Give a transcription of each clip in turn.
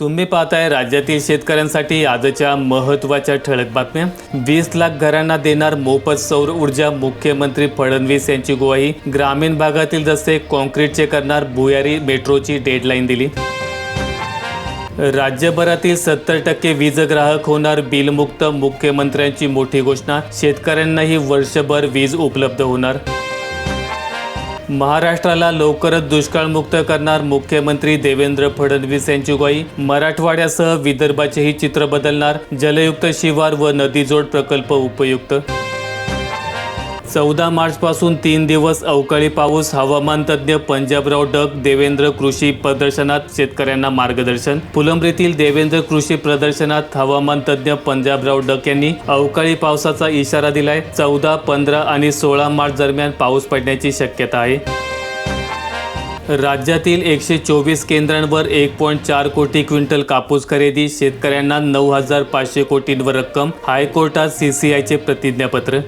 तुम्ही पाहताय राज्यातील शेतकऱ्यांसाठी आजच्या महत्त्वाच्या ठळक बातम्या. वीस लाख घरांना देणार मोफत सौर ऊर्जा मुख्यमंत्री फडणवीस यांची ग्वाही. ग्रामीण भागातील जसे कॉन्क्रीटचे करणार भुयारी मेट्रोची डेडलाईन दिली. राज्यभरातील सत्तर टक्के वीज ग्राहक होणार बिलमुक्त मुख्यमंत्र्यांची मोठी घोषणा. शेतकऱ्यांनाही वर्षभर वीज उपलब्ध होणार. महाराष्ट्राला लवकरच दुष्काळमुक्त करणार मुख्यमंत्री देवेंद्र फडणवीस यांची ग्वाही. मराठवाड्यासह विदर्भाचेही चित्र बदलणार. जलयुक्त शिवार व नदीजोड प्रकल्प उपयुक्त चौदा मार्चपासून तीन दिवस अवकाळी पाऊस हवामान तज्ज्ञ पंजाबराव डग देवेंद्र कृषी प्रदर्शनात शेतकऱ्यांना मार्गदर्शन. फुलंब्रीतील देवेंद्र कृषी प्रदर्शनात हवामान तज्ज्ञ पंजाबराव डग यांनी अवकाळी पावसाचा इशारा दिलाय. चौदा पंधरा आणि सोळा मार्च दरम्यान पाऊस पडण्याची शक्यता आहे. राज्यातील एकशे चोवीस केंद्रांवर एक पॉईंट चार कोटी क्विंटल कापूस खरेदी शेतकऱ्यांना नऊ हजार पाचशे कोटींवर रक्कम हायकोर्टात सीसीआयचे प्रतिज्ञापत्र.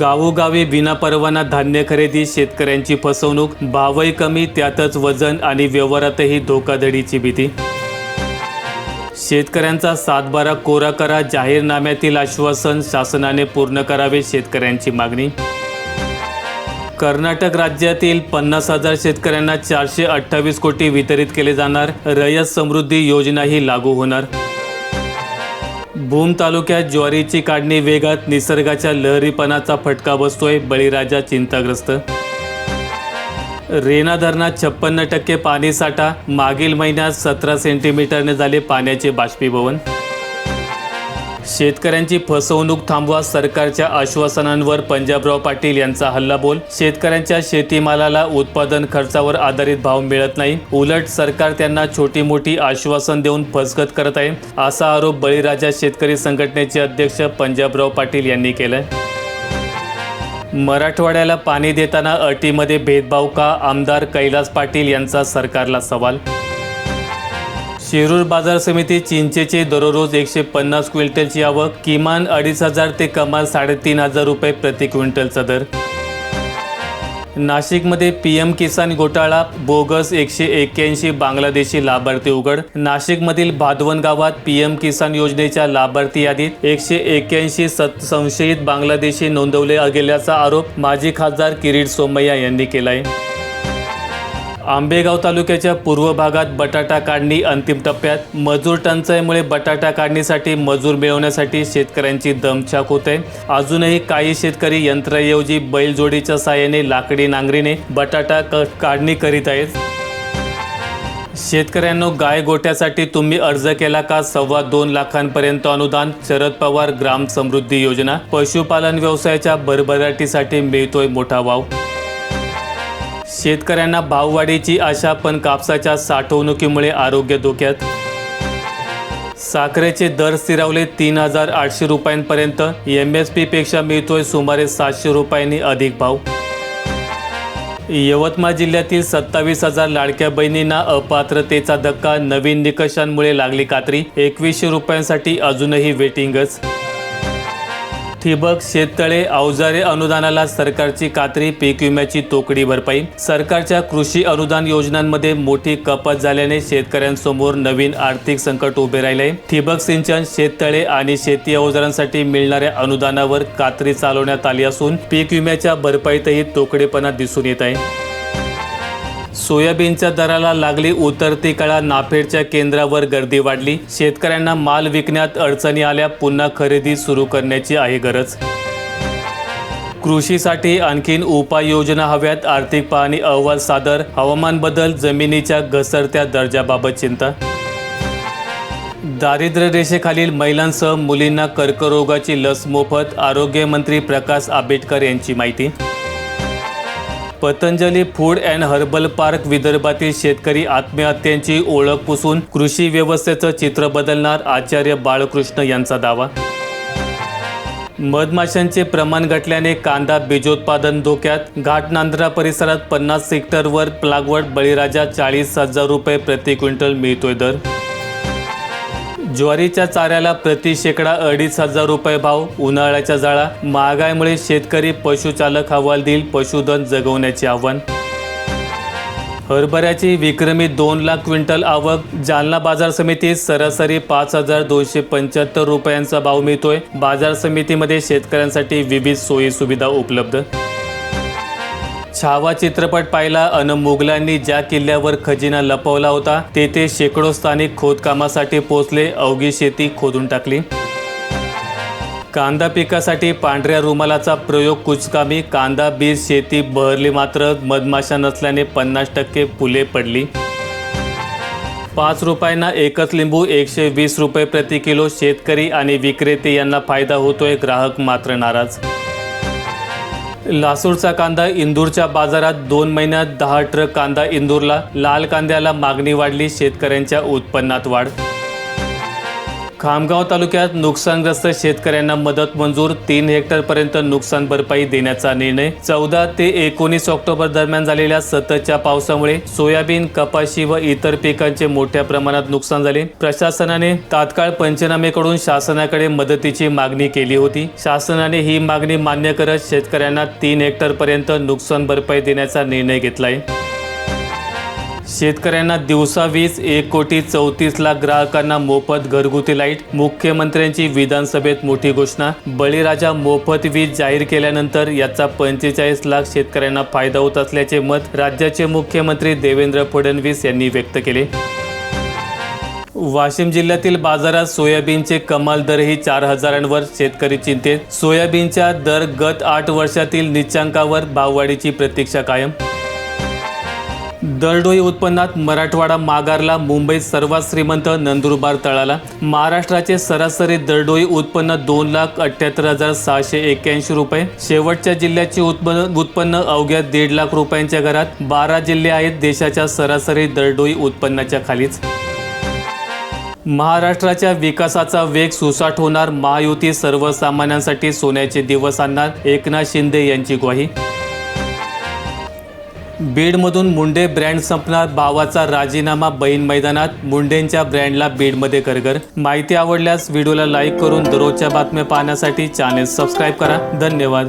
गावोगावी विनापरवाना धान्य खरेदी शेतकऱ्यांची फसवणूक भावही कमी त्यातच वजन आणि व्यवहारातही धोकाधडीची भीती. शेतकऱ्यांचा सातबारा कोरा करा जाहीरनाम्यातील आश्वासन शासनाने पूर्ण करावे शेतकऱ्यांची मागणी. कर्नाटक राज्यातील पन्नास हजार शेतकऱ्यांना चारशे अठ्ठावीस कोटी वितरित केले जाणार रयत समृद्धी योजनाही लागू होणार. भूम तालुक्यात ज्वारीची काढणी वेगात निसर्गाच्या लहरीपणाचा फटका बसतोय बळीराजा चिंताग्रस्त. रेना धरणात छप्पन्न टक्के पाणीसाठा मागील महिन्यात सतरा सेंटीमीटरने झाले पाण्याचे बाष्पीभवन. शेतकऱ्यांची फसवणूक थांबवा सरकारच्या आश्वासनांवर पंजाबराव पाटील यांचा हल्लाबोल. शेतकऱ्यांच्या शेतीमालाला उत्पादन खर्चावर आधारित भाव मिळत नाही. उलट सरकार त्यांना छोटी मोठी आश्वासन देऊन फसगत करत आहे. असा आरोप बळीराजा शेतकरी संघटनेचे अध्यक्ष पंजाबराव पाटील यांनी केलाय. मराठवाड्याला पाणी देताना अटीमध्ये भेदभाव का? आमदार कैलास पाटील यांचा सरकारला सवाल शिरूर बाजार समिती चिंचेचे दररोज एकशे पन्नास क्विंटलची आवक किमान अडीच हजार ते कमाल साडेतीन हजार रुपये प्रति क्विंटलचा दर. नाशिकमध्ये पी एम किसान घोटाळा बोगस एकशे एक्क्याऐंशी बांगलादेशी लाभार्थी उघड. नाशिकमधील भादवन गावात पी एम किसान योजनेच्या लाभार्थी यादीत एकशे एक्क्याऐंशी सत संशयित बांगलादेशी नोंदवले गेल्याचा आरोप माजी खासदार किरीट सोमय्या यांनी केलाय. आंबेगाव तालुक्याच्या पूर्व भागात बटाटा काढणी अंतिम टप्प्यात. मजूर टंचाईमुळे बटाटा काढणीसाठी मजूर मिळवण्यासाठी शेतकऱ्यांची दमछाक होते. अजूनही काही शेतकरी यंत्राऐवजी बैलजोडीच्या साहाय्याने लाकडी नांगरीने बटाटा क- काढणी करीत आहेत. शेतकऱ्यांनो गाय गोट्यासाठी तुम्ही अर्ज केला का? सव्वा दोन लाखांपर्यंत अनुदान. शरद पवार ग्राम समृद्धी योजना. पशुपालन व्यवसायाच्या भरभराटीसाठी मिळतोय मोठा वाव. शेतकऱ्यांना भाववाढीची आशा पण कापसाच्या साठवणुकीमुळे आरोग्य धोक्यात. साखरेचे दर स्थिरावले तीन हजार आठशे रुपयांपर्यंत. एम एस पी पेक्षा मिळतोय सुमारे सातशे रुपयांनी अधिक भाव. यवतमाळ जिल्ह्यातील सत्तावीस हजार लाडक्या बहिणींना अपात्रतेचा धक्का नवीन निकषांमुळे लागली कात्री. एकवीसशे रुपयांसाठी अजूनही वेटिंगच. ठिबक शेततळे अवजारे अनुदानाला सरकारची कात्री पीक विम्याची तोकडी भरपाई. सरकारच्या कृषी अनुदान योजनांमध्ये मोठी कपात झाल्याने शेतकऱ्यांसमोर नवीन आर्थिक संकट उभे राहिले. ठिबक सिंचन शेततळे आणि शेती अवजारांसाठी मिळणाऱ्या अनुदानावर कात्री चालवण्यात आली असून पीक विम्याच्या भरपाईतही तोकडेपणा दिसून येत आहे. सोयाबीनच्या दराला लागली उतरती कळा नाफेडच्या केंद्रावर गर्दी वाढली. शेतकऱ्यांना माल विकण्यात अडचणी आल्या पुन्हा खरेदी सुरू करण्याची आहे गरज. कृषीसाठी आणखीन उपाययोजना हव्यात आर्थिक पाहणी अहवाल सादर हवामान बदल जमिनीच्या घसरत्या दर्जाबाबत चिंता. दारिद्र्य रेषेखालील महिलांसह मुलींना कर्करोगाची लस मोफत आरोग्यमंत्री प्रकाश आंबेडकर यांची माहिती. Patanjali food and herbal park विदर्भातील शेतकरी आत्महत्यांची ओळख पुसून कृषी व्यवस्थेचं चित्र बदलणार आचार्य बाळकृष्ण यांचा दावा. मधमाशांचे प्रमाण घटल्याने कांदा बीजोत्पादन धोक्यात. घाटनांद्रा परिसरात पन्नास सेक्टरवर प्लागवड बळीराजा चाळीस हजार रुपये प्रति क्विंटल मिळतोय दर. ज्वारीच्या चाऱ्याला प्रति शेकडा अडीच हजार रुपये भाव उन्हाळ्याच्या जाळा महागाईमुळे शेतकरी पशुचालक हवाल देईल पशुधन जगवण्याचे आव्हान. हरभऱ्याची विक्रमी दोन लाख क्विंटल आवक जालना बाजार समितीत सरासरी पाच हजार दोनशे पंच्याहत्तर रुपयांचा भाव मिळतोय. बाजार समितीमध्ये शेतकऱ्यांसाठी विविध सोयी सुविधा उपलब्ध. छावा चित्रपट पाहिला. अन मुघलांनी ज्या किल्ल्यावर खजिना लपवला होता तेथे शेकडो स्थानिक खोदकामासाठी पोचले. अवघी शेती खोदून टाकली. कांदा पिकासाठी पांढऱ्या रुमालाचा प्रयोग कुचकामी. कांदा बीज शेती बहरली मात्र मधमाशा नसल्याने पन्नास टक्के फुले पडली. पाच रुपयांना एकच लिंबू एकशे वीस रुपये प्रति किलो शेतकरी आणि विक्रेते यांना फायदा होतोय. ग्राहक मात्र नाराज. लासूरचा कांदा इंदूरच्या बाजारात दोन महिन्यात दहा ट्रक कांदा इंदूरला लाल कांद्याला मागणी वाढली शेतकऱ्यांच्या उत्पन्नात वाढ खामगाव तालुक्यात नुकसानग्रस्त शेतकऱ्यांना मदत मंजूर. तीन हेक्टरपर्यंत नुकसान भरपाई देण्याचा निर्णय. चौदा ते एकोणीस ऑक्टोबर दरम्यान झालेल्या सततच्या पावसामुळे सोयाबीन कपाशी व इतर पिकांचे मोठ्या प्रमाणात नुकसान झाले. प्रशासनाने तात्काळ पंचनामेकडून शासनाकडे मदतीची मागणी केली होती. शासनाने ही मागणी मान्य करत शेतकऱ्यांना तीन हेक्टरपर्यंत नुकसान भरपाई देण्याचा निर्णय घेतलाय. शेतकऱ्यांना दिवसा वीस एक कोटी चौतीस लाख ग्राहकांना मोफत घरगुती लाइट मुख्यमंत्र्यांची विधानसभेत मोठी घोषणा. बळीराजा मोफत वीज जाहीर केल्यानंतर याचा पंचेचाळीस लाख शेतकऱ्यांना फायदा होत असल्याचे मत राज्याचे मुख्यमंत्री देवेंद्र फडणवीस यांनी व्यक्त केले. वाशिम जिल्ह्यातील बाजारात सोयाबीनचे कमाल दरही चार हजारांवर शेतकरी चिंतेत. सोयाबीनच्या दर गत आठ वर्षातील निच्चांकावर भाववाढीची प्रतीक्षा कायम. दरडोई उत्पन्नात मराठवाडा मागारला मुंबईत सर्वात श्रीमंत नंदुरबार तळाला. महाराष्ट्राचे सरासरी दरडोई उत्पन्न दोन लाख अठ्ठ्याहत्तर हजार सहाशे एक्क्याऐंशी रुपये. शेवटच्या जिल्ह्याचे उत्पन्न उत्पन्न अवघ्या दीड लाख रुपयांच्या घरात बारा जिल्हे आहेत देशाच्या सरासरी दरडोई उत्पन्नाच्या खालीच. महाराष्ट्राच्या विकासाचा वेग सुसाट होणार महायुती सर्वसामान्यांसाठी सोन्याचे दिवस आणणार एकनाथ शिंदे यांची ग्वाही. बीडमधून मुंडे ब्रँड संपणार भावाचा राजीनामा बहीण मैदानात मुंडेंच्या ब्रँडला बीडमध्ये करगर माहिती आवडल्यास व्हिडिओला लाईक करून दररोजच्या बातम्या पाहण्यासाठी चॅनेल सबस्क्राईब करा. धन्यवाद.